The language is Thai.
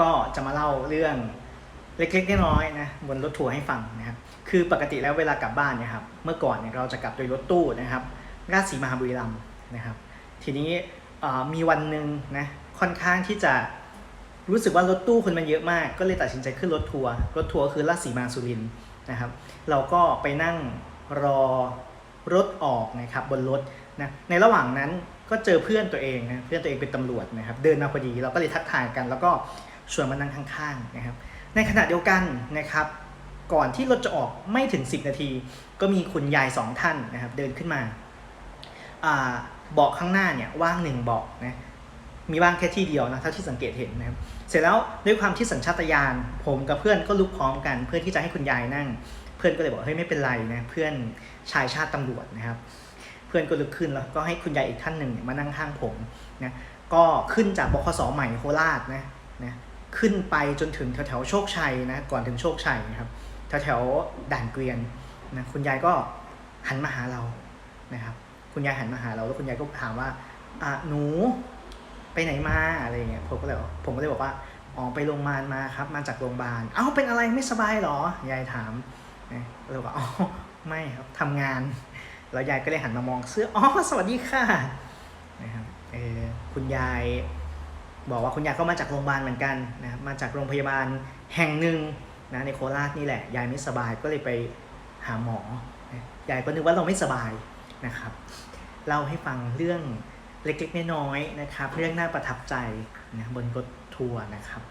ก็จะมาเล่าเรื่องเล็กๆน้อยๆนะบนรถทัวร์ให้ฟังนะครับคือปกติแล้วเวลากลับบ้านเนี่ยครับเมื่อก่อนเนี่ยเราจะกลับโดยรถตู้นะครับราชสีมาบุรีรัมย์นะครับ ทีนี้มีวันหนึ่งนะค่อนข้างที่จะรู้สึกว่ารถตู้คนมันเยอะมาก ก็เลยตัดสินใจขึ้นรถทัวร์รถทัวร์คือราชสีมาสุรินทร์นะครับ เราก็ไปนั่งรอรถออกนะครับบนรถนะในระหว่างนั้นก็เจอเพื่อนตัวเองนะเพื่อนตัวเองเป็นตำรวจนะครับ เดินมาพอดีเราก็เลยทักทายกัน แล้วก็ ชวนมานั่งข้างๆนะครับ ในขณะเดียวกันนะครับ ก่อนที่รถจะออกไม่ถึง 10 นาที ก็มีคุณยายสองท่านนะครับเดินขึ้นมาเบาะข้างหน้าเนี่ยว่างหนึ่งเบาะนะมีว่างแค่ที่เดียวนะเท่าที่สังเกตเห็นนะครับเสร็จแล้วด้วยความที่สัญชาตญาณผมกับเพื่อนก็ลุกพร้อมกัน เพื่อที่จะให้คุณยายนั่ง เพื่อนก็เลยบอกเฮ้ยไม่เป็นไรนะเพื่อนชายชาติตำรวจนะครับ เพื่อนก็ลุกขึ้นแล้วก็ให้คุณยายอีกท่านหนึ่งเนี่ยมานั่งข้างผมนะก็ขึ้นจากบคสใหม่โคราชนะนะ ขึ้นไปจนถึงแถวแถวโชคชัยนะก่อนถึงโชคชัยนะครับแถวแถวด่านเกวียนนะคุณยายก็หันมาหาเรานะครับ คุณยายหันมาหาเราแล้วคุณยายก็ถามว่าอะหนูไปไหนมาอะไรเงี้ยผมก็เลยผมก็เลยบอกว่าอ๋อไปโรงพยาบาลมาครับ มาจากโรงพยาบาลเอ้าเป็นอะไรไม่สบายเหรอยายถามนะเราบอกอ๋อไม่ครับทำงานแล้วยายก็เลยหันมามองเสื้ออ๋อสวัสดีค่ะนะครับเออคุณยาย บอกว่าคุณยายก็มาจากโรงพยาบาลเหมือนกันนะครับมาจากโรงพยาบาลแห่งหนึ่งนะในโคราชนี่แหละยายไม่สบายก็เลยไปหาหมอนะยายก็นึกว่าเราไม่สบายนะครับเล่าให้ฟังเรื่องเล็กๆน้อยๆนะครับ เรื่องน่าประทับใจนะบนรถทัวร์นะครับ